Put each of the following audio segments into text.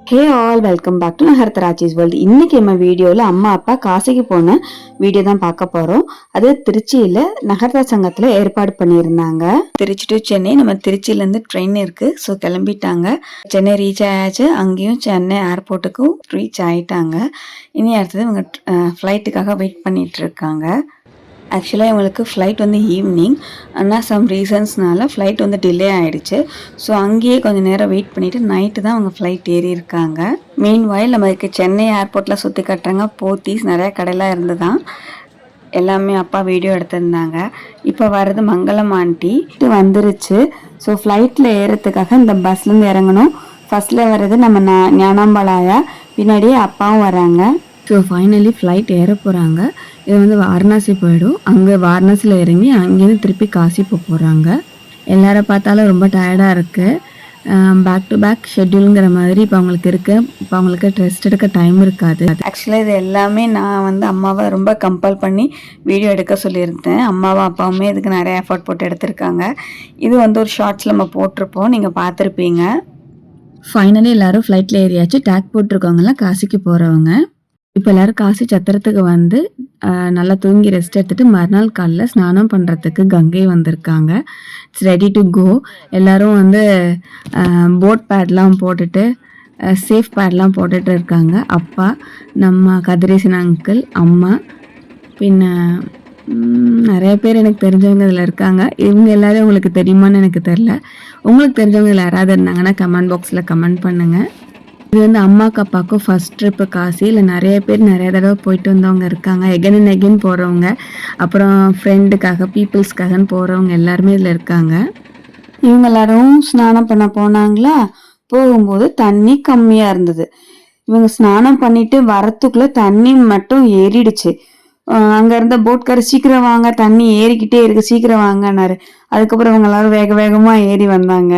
Hey all welcome back to Nagaratharachis world இன்னைக்கு நம்ம வீடியோவில் அம்மா அப்பா காசிக்கு போன வீடியோ தான் பார்க்க போகிறோம் அது திருச்சியில் நகரத்தா சங்கத்தில் ஏற்பாடு பண்ணியிருந்தாங்க. திருச்சி டு சென்னை நம்ம திருச்சியிலேருந்து ட்ரெயின் இருக்குது ஸோ கிளம்பிட்டாங்க. சென்னை ரீச் ஆயாச்சு. அங்கேயும் சென்னை ஏர்போர்ட்டுக்கும் ரீச் ஆயிட்டாங்க. இனி அடுத்தது இவங்க ஃப்ளைட்டுக்காக வெயிட் பண்ணிகிட்ருக்காங்க இருக்காங்க. ஆக்சுவலாக இவங்களுக்கு ஃப்ளைட் வந்து ஈவினிங் ஆனால் சம் ரீசன்ஸ்னால ஃப்ளைட் வந்து டிலே ஆகிடுச்சு ஸோ அங்கேயே கொஞ்சம் நேரம் வெயிட் பண்ணிவிட்டு நைட்டு தான் அவங்க ஃப்ளைட் ஏறி இருக்காங்க. மீன் வாயில் நம்மளுக்கு சென்னை ஏர்போர்ட்டில் சுற்றி கட்டுறாங்க. போத்தீஸ் நிறையா கடையெல்லாம் இருந்துதான். எல்லாமே அப்பா வீடியோ எடுத்திருந்தாங்க. இப்போ வர்றது மங்களம் ஆண்டி வந்துருச்சு. ஸோ ஃப்ளைட்டில் ஏறுறதுக்காக இந்த பஸ்லேருந்து இறங்கணும். ஃபஸ்ட்டில் வர்றது நம்ம ஞா- ஞானாம்பாளையா. பின்னாடியே அப்பாவும் வராங்க ஸோ ஃபைனலி ஃப்ளைட் ஏற போகிறாங்க இது வந்து வாரணாசி போயிடும். அங்கே வாரணாசியில் இறங்கி அங்கேருந்து திருப்பி காசி போக போகிறாங்க எல்லார பார்த்தாலும் ரொம்ப டயர்டாக இருக்குது பேக் டு பேக் ஷெட்யூலுங்கிற மாதிரி இப்போ அவங்களுக்கு இருக்கு. இப்போ அவங்களுக்கு ரெஸ்ட் எடுக்க டைம் இருக்காது. ஆக்சுவலாக இது எல்லாமே நான் வந்து அம்மாவை ரொம்ப கம்பல் பண்ணி வீடியோ எடுக்க சொல்லியிருந்தேன். அம்மாவும் அப்பாவுமே இதுக்கு நிறைய எஃபர்ட் போட்டு எடுத்திருக்காங்க. இது வந்து ஒரு ஷார்ட்ஸில் நம்ம போட்டிருப்போம். நீங்கள் பார்த்துருப்பீங்க. ஃபைனலி எல்லாரும் ஃப்ளைட்டில் ஏறியாச்சு. டேக் போட்டிருக்கவங்கலாம் காசிக்கு போகிறவங்க இப்போ எல்லாரும் காசி சத்திரத்துக்கு வந்து நல்லா தூங்கி ரெஸ்ட் எடுத்துட்டு மறுநாள் காலைல ஸ்நானம் பண்ணுறதுக்கு கங்கை வந்திருக்காங்க. இட்ஸ் ரெடி டு கோ எல்லாரும் வந்து போட் பேட்லாம் போட்டுட்டு சேஃப் பேட்லாம் போட்டுட்டு இருக்காங்க. அப்பா நம்ம கதிரேசன் அங்கிள் அம்மா பின்ன நிறைய பேர் எனக்கு தெரிஞ்சவங்க இதில் இருக்காங்க. இவங்க எல்லாரும் உங்களுக்கு தெரியுமான்னு எனக்கு தெரில உங்களுக்கு தெரிஞ்சவங்க இதில் யாராவது இருந்தாங்கன்னா கமெண்ட் பாக்ஸில் கமெண்ட் பண்ணுங்கள் இது வந்து அம்மாக்கு அப்பாவுக்கும் ஃபர்ஸ்ட் ட்ரிப்பு காசி. இல்லை நிறைய பேர் நிறைய தடவை போயிட்டு வந்தவங்க இருக்காங்க. எகன் அண்ட் எகன் போகிறவங்க அப்புறம் ஃப்ரெண்டுக்காக பீப்புள்ஸ்க்காகன்னு போகிறவங்க எல்லாருமே இதில் இருக்காங்க. இவங்க எல்லாரும் ஸ்நானம் பண்ண போனாங்களா? போகும்போது தண்ணி கம்மியாக இருந்தது. இவங்க ஸ்நானம் பண்ணிட்டு வரத்துக்குள்ளே தண்ணி மட்டும் ஏறிடுச்சு. அங்கே இருந்த போட்காரர் சீக்கிரம் வாங்க தண்ணி ஏறிக்கிட்டே இருக்கு சீக்கிரம் வாங்கன்னாரு. அதுக்கப்புறம் இவங்க எல்லாரும் வேக வேகமாக ஏறி வந்தாங்க.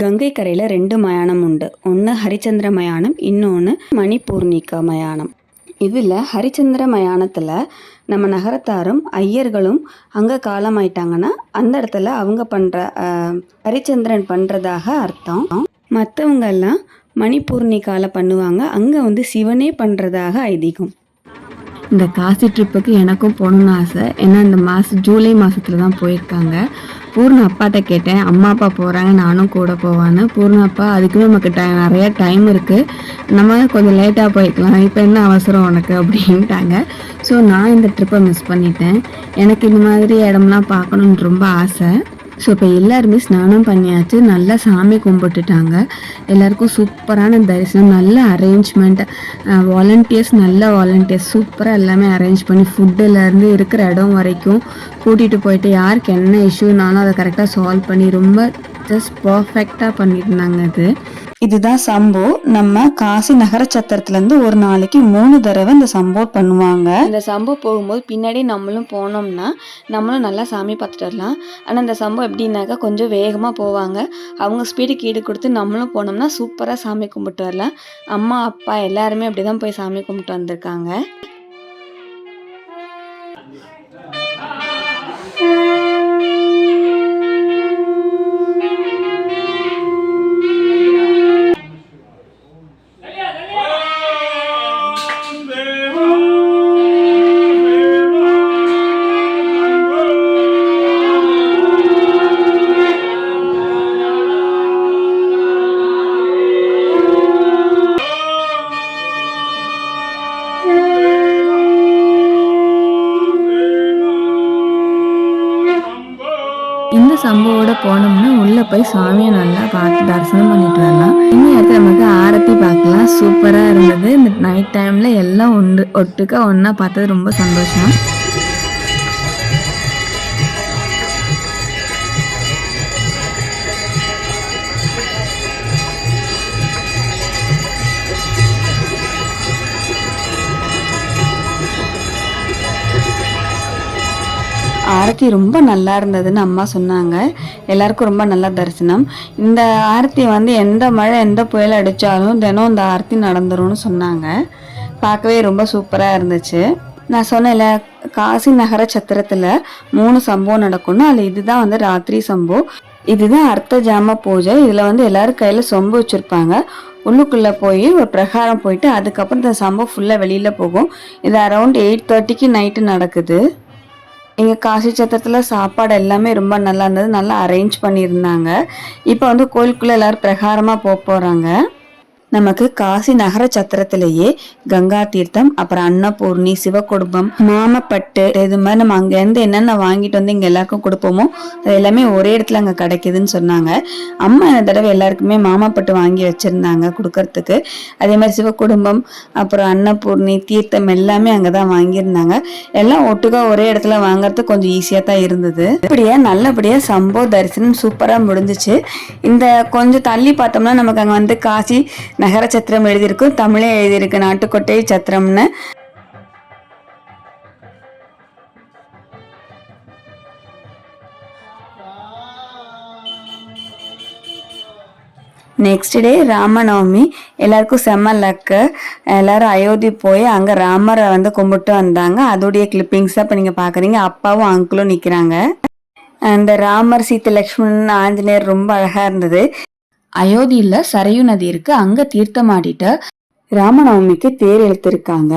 கங்கை கரையில் ரெண்டு மயானம் உண்டு. ஒன்று ஹரிச்சந்திர மயானம் இன்னொன்று மணிபூர்ணிகா மயானம். இதில் ஹரிச்சந்திர மயானத்தில் நம்ம நகரத்தாரும் ஐயர்களும் அங்கே காலமாயிட்டாங்கன்னா அந்த இடத்துல அவங்க பண்ணுற ஹரிச்சந்திரன் பண்ணுறதாக அர்த்தம். மற்றவங்க எல்லாம் மணிபூர்ணிகால பண்ணுவாங்க. அங்கே வந்து சிவனே பண்ணுறதாக ஐதீகம். இந்த காசி ட்ரிப்புக்கு எனக்கும் போகணும்னு ஆசை. ஏன்னா இந்த மாதம் ஜூலை மாதத்துல தான் போயிருக்காங்க. பூர்ண அப்பாட்ட கேட்டேன். அம்மா அப்பா போகிறாங்க நானும் கூட போவான்னு. பூர்ண அப்பா அதுக்குமே நமக்கு டை நிறையா டைம் இருக்குது நம்ம கொஞ்சம் லேட்டாக போய்க்கலாம். இப்போ என்ன அவசரம் உனக்கு? அப்படின்ட்டாங்க. ஸோ நான் இந்த ட்ரிப்பை மிஸ் பண்ணிட்டேன். எனக்கு இந்த மாதிரி இடம்லாம் பார்க்கணுன்னு ரொம்ப ஆசை. ஸோ இப்போ எல்லாருமே ஸ்நானம் பண்ணியாச்சு. நல்லா சாமி கும்பிட்டுட்டாங்க. எல்லாருக்கும் சூப்பரான தரிசனம் நல்ல அரேஞ்ச்மெண்ட் வாலண்டியர்ஸ் நல்ல வாலண்டியர்ஸ் சூப்பராக எல்லாமே அரேஞ்ச் பண்ணி ஃபுட்டுலேருந்து இருக்கிற இடம் வரைக்கும் கூட்டிகிட்டு போயிட்டு யாருக்கு என்ன இஷ்யூனாலும் அதை கரெக்டாக சால்வ் பண்ணி ரொம்ப ஜஸ்ட் பர்ஃபெக்டாக பண்ணியிருந்தாங்க அது. இதுதான் சம்போ. நம்ம காசி நகர சத்திரத்துல இருந்து ஒரு நாளைக்கு மூணு தடவை இந்த சம்போ பண்ணுவாங்க. இந்த சம்போ போகும்போது பின்னாடி நம்மளும் போனோம்னா நம்மளும் நல்லா சாமி பார்த்துட்டு வரலாம். ஆனால் இந்த சம்பவம் எப்படின்னாக்கா கொஞ்சம் வேகமாக போவாங்க. அவங்க ஸ்பீடுக்கு ஈடு கொடுத்து நம்மளும் போனோம்னா சூப்பராக சாமி கும்பிட்டு வரலாம். அம்மா அப்பா எல்லாருமே அப்படி தான் போய் சாமி கும்பிட்டு வந்திருக்காங்க. இந்த சம்பவோட போனோம்னா உள்ள போய் சாமியை நல்லா பார்த்து தரிசனம் பண்ணிட்டு வரலாம். இன்னும் இடத்துல நமக்கு ஆரத்தி பார்க்கலாம். சூப்பரா இருந்தது. இந்த நைட் டைம்ல எல்லாம் ஒன்று ஒட்டுக்கா ஒன்னா பார்த்தது ரொம்ப சந்தோஷம். ஆரத்தி ரொம்ப நல்லா இருந்ததுன்னு அம்மா சொன்னாங்க. எல்லாருக்கும் ரொம்ப நல்ல தரிசனம். இந்த ஆரத்தி வந்து எந்த மழை எந்த புயல் அடித்தாலும் தினம் இந்த ஆரத்தி நடந்துரும்னு சொன்னாங்க. பார்க்கவே ரொம்ப சூப்பராக இருந்துச்சு. நான் சொன்னேன்ல காசி நகர சத்திரத்தில் மூணு சம்பவம் நடக்கணும் அதில் இதுதான் வந்து ராத்திரி சம்பவம். இதுதான் அர்த்த ஜாம பூஜை. இதில் வந்து எல்லாரும் கையில் சொம்பு வச்சுருப்பாங்க. உள்ளுக்குள்ளே போய் ஒரு பிரகாரம் போயிட்டு அதுக்கப்புறம் இந்த சம்பவம் ஃபுல்லாக வெளியில் போகும். இது அரௌண்ட் எயிட் தேர்ட்டிக்கு நைட்டு நடக்குது. எங்கள் காசி சத்திரத்தில் சாப்பாடு எல்லாமே ரொம்ப நல்லா இருந்தது. நல்லா அரேஞ்ச் பண்ணியிருந்தாங்க. இப்போ வந்து கோயிலுக்குள்ளே எல்லோரும் பிரகாரமாக போக போகிறாங்க நமக்கு காசி நகர சத்திரத்திலேயே கங்கா தீர்த்தம் அப்புறம் அன்னபூர்ணி சிவக்குடும்பம் மாமப்பட்டு இது மாதிரி நம்ம அங்கேருந்து என்னென்ன வாங்கிட்டு வந்து இங்கே எல்லாருக்கும் கொடுப்போமோ அது எல்லாமே ஒரே இடத்துல அங்கே கிடைக்குதுன்னு சொன்னாங்க. அம்மா இந்த தடவை எல்லாருக்குமே மாமப்பட்டு வாங்கி வச்சுருந்தாங்க கொடுக்கறதுக்கு. அதே மாதிரி சிவகுடும்பம் அப்புறம் அன்னபூர்ணி தீர்த்தம் எல்லாமே அங்கே தான் வாங்கியிருந்தாங்க. எல்லாம் ஒட்டுக்கா ஒரே இடத்துல வாங்குறது கொஞ்சம் ஈஸியாக தான் இருந்தது. இப்படியே நல்லபடியாக சம்போ தரிசனம் சூப்பராக முடிஞ்சிச்சு. இந்த கொஞ்சம் தள்ளி பார்த்தோம்னா நமக்கு அங்கே வந்து காசி நகர சத்திரம் எழுதியிருக்கும் தமிழே எழுதியிருக்கு. நாட்டுக்கோட்டை சத்திரம்னு. Next day Ramanavami. எல்லாருக்கும் செம்ம லக்கு எல்லாரும் அயோத்தி போய் அங்கே ராமரை வந்து கும்பிட்டு வந்தாங்க. அதோடைய கிளிப்பிங்ஸ் இப்போ நீங்கள் பார்க்குறீங்க அப்பாவும் அங்கிளும் நிற்கிறாங்க அந்த ராமர் சீத்த லக்ஷ்மணன் ஆஞ்சநேயர் ரொம்ப அழகாக இருந்தது. அயோத்தியில் சரையு நதி இருக்கு அங்க தீர்த்தமாடிட்டு ராமநவமிக்கு தேர் எடுத்திருக்காங்க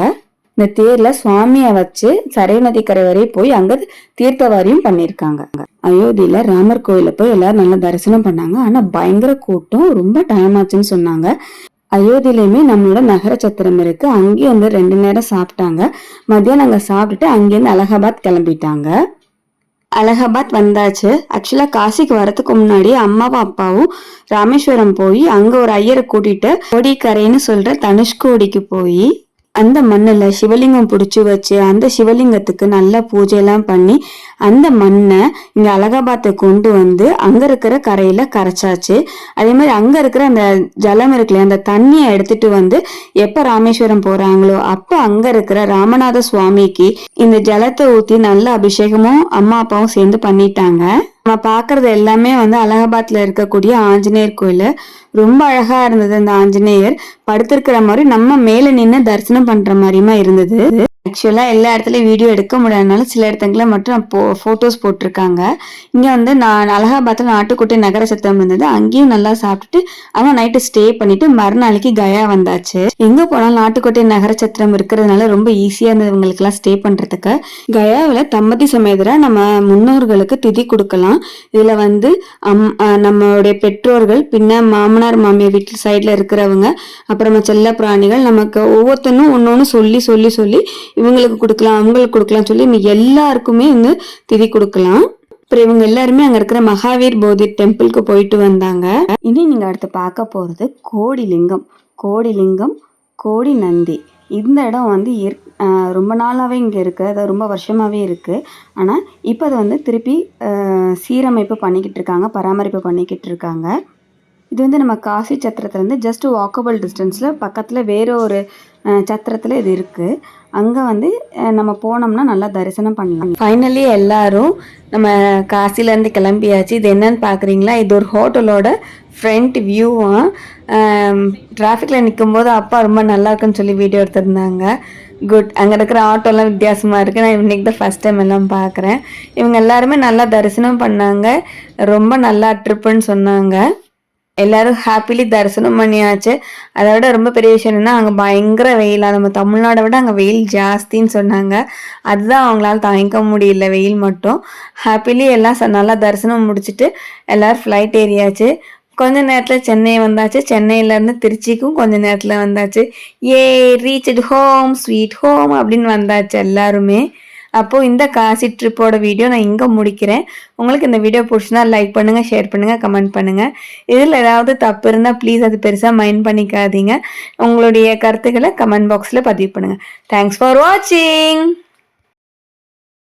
இந்த தேர்ல சுவாமிய வச்சு சரையு நதி கரை வரை போய் அங்க தீர்த்தவாரியும் பண்ணிருக்காங்க. அயோத்தியில ராமர் கோயில போய் எல்லாரும் நல்லா தரிசனம் பண்ணாங்க. ஆனா பயங்கர கூட்டம் ரொம்ப டைம் ஆச்சுன்னு சொன்னாங்க. அயோத்தியிலுமே நம்மளோட நகர சத்திரம் இருக்கு. அங்கேயும் வந்து ரெண்டு நேரம் சாப்பிட்டாங்க. மதியம் அங்க சாப்பிட்டுட்டு அங்கேருந்து அலகாபாத் கிளம்பிட்டாங்க. அலகாபாத் வந்தாச்சு. ஆக்சுவலாக காசிக்கு வரத்துக்கு முன்னாடி அம்மாவும் அப்பாவும் ராமேஸ்வரம் போய் அங்கே ஒரு ஐயரை கூட்டிட்டு கோடிக்கரைன்னு சொல்கிற தனுஷ்கோடிக்கு போய் அந்த மண்ணில் சிவலிங்கம் பிடிச்சி வச்சு அந்த சிவலிங்கத்துக்கு நல்ல பூஜையெல்லாம் பண்ணி அந்த மண்ணை இங்கே அலகாபாத்தை கொண்டு வந்து அங்கே இருக்கிற கரையில் கரைச்சாச்சு. அதே மாதிரி அங்கே இருக்கிற அந்த ஜலம் இருக்குல்ல அந்த தண்ணியை எடுத்துட்டு வந்து எப்போ ராமேஸ்வரம் போகிறாங்களோ அப்போ அங்கே இருக்கிற ராமநாத சுவாமிக்கு இந்த ஜலத்தை ஊற்றி நல்ல அபிஷேகமும் அம்மா அப்பாவும் சேர்ந்து பண்ணிட்டாங்க. நம்ம பாக்குறது எல்லாமே வந்து அலகாபாத்ல இருக்கக்கூடிய ஆஞ்சநேயர் கோயில். ரொம்ப அழகா இருந்தது அந்த ஆஞ்சநேயர். படுத்திருக்கிற மாதிரி நம்ம மேல நின்று தரிசனம் பண்ற மாதிரியுமா இருந்தது. ஆக்சுவலாக எல்லா இடத்துலையும் வீடியோ எடுக்க முடியாதனால சில இடத்துங்களை மட்டும் போ ஃபோட்டோஸ் போட்டிருக்காங்க. இங்கே வந்து நான் அலகாபாத்தில் நாட்டுக்கோட்டை நகர சத்தம் இருந்தது. அங்கேயும் நல்லா சாப்பிட்டுட்டு அவன் நைட்டு ஸ்டே பண்ணிட்டு மறுநாளைக்கு கயா வந்தாச்சு. எங்கே போனாலும் நாட்டுக்கோட்டை நகர சத்திரம் இருக்கிறதுனால ரொம்ப ஈஸியாக இருந்தவங்களுக்குலாம் ஸ்டே பண்ணுறதுக்கு கயாவில் தம்பதி சமேதரா நம்ம முன்னோர்களுக்கு திதி கொடுக்கலாம். இதில் வந்து அம் நம்மளுடைய பெற்றோர்கள் பின்ன மாமனார் மாமியார் வீட்டு சைடில் இருக்கிறவங்க அப்புறமா செல்ல பிராணிகள் நமக்கு ஒவ்வொருத்தனும் ஒன்று ஒன்று சொல்லி சொல்லி சொல்லி இவங்களுக்கு கொடுக்கலாம் அவங்களுக்கு கொடுக்கலாம் சொல்லி இவங்க எல்லாருக்குமே வந்து திதி கொடுக்கலாம். அப்புறம் இவங்க எல்லாருமே அங்க இருக்கிற மகாவீர் போதி டெம்பிளுக்கு போயிட்டு வந்தாங்க. இனி நீங்க அடுத்து பார்க்க போறது கோடிலிங்கம். கோடிலிங்கம் கோடி நந்தி இந்த இடம் வந்து ரொம்ப நாளாகவே இங்கே இருக்குது அது ரொம்ப வருஷமாகவே இருக்குது ஆனால் இப்போ அதை வந்து திருப்பி சீரமைப்பு பண்ணிக்கிட்டு இருக்காங்க பராமரிப்பு பண்ணிக்கிட்டு இருக்காங்க. இது வந்து நம்ம காசி சத்திரத்துலேருந்து ஜஸ்ட் வாக்கபிள் டிஸ்டன்ஸில் பக்கத்தில் வேறு ஒரு சத்திரத்தில் இது இருக்குது அங்கே வந்து நம்ம போனோம்னா நல்லா தரிசனம் பண்ணலாம். ஃபைனலி எல்லாரும் நம்ம காசிலேருந்து கிளம்பியாச்சு. இது என்னன்னு பார்க்குறீங்களா இது ஒரு ஹோட்டலோட ஃப்ரண்ட் வியூவாக டிராஃபிக்கில் நிற்கும் போது அப்பா ரொம்ப நல்லா இருக்குன்னு சொல்லி வீடியோ எடுத்திருந்தாங்க. குட் அங்கே இருக்கிற ஆட்டோலாம் வித்தியாசமாக இருக்குது நான் இன்றைக்கி தான் ஃபஸ்ட் டைம் எல்லாம் பார்க்குறேன் இவங்க எல்லாருமே நல்லா தரிசனம் பண்ணாங்க. ரொம்ப நல்லா ட்ரிப்புன்னு சொன்னாங்க. எல்லாரும் ஹாப்பிலி தரிசனம் பண்ணியாச்சு. அதை விட ரொம்ப பெரிய விஷயம் என்னன்னா அங்கே பயங்கர வெயிலா. நம்ம தமிழ்நாடை விட அங்கே வெயில் ஜாஸ்தின்னு சொன்னாங்க. அதுதான் அவங்களால தாங்கிக்க முடியல வெயில் மட்டும். ஹாப்பிலி எல்லாம் நல்லா தரிசனம் முடிச்சுட்டு எல்லோரும் ஃப்ளைட் ஏறியாச்சு. கொஞ்ச நேரத்தில் சென்னை வந்தாச்சு. சென்னையிலேருந்து திருச்சிக்கும் கொஞ்ச நேரத்தில் வந்தாச்சு. ஏ ரீச் ஹோம் ஸ்வீட் ஹோம் அப்படின்னு வந்தாச்சு எல்லாருமே. அப்போது இந்த காசி ட்ரிப்போட வீடியோ நான் இங்கே முடிக்கிறேன். உங்களுக்கு இந்த வீடியோ பிடிச்சினா லைக் பண்ணுங்கள் ஷேர் பண்ணுங்கள் கமெண்ட் பண்ணுங்கள் இதில் ஏதாவது தப்பு இருந்தால் ப்ளீஸ் அது பெருசாக மைண்ட் பண்ணிக்காதீங்க. உங்களுடைய கருத்துக்களை கமெண்ட் பாக்ஸில் பதிவு பண்ணுங்கள் தேங்க்ஸ் ஃபார் வாட்சிங்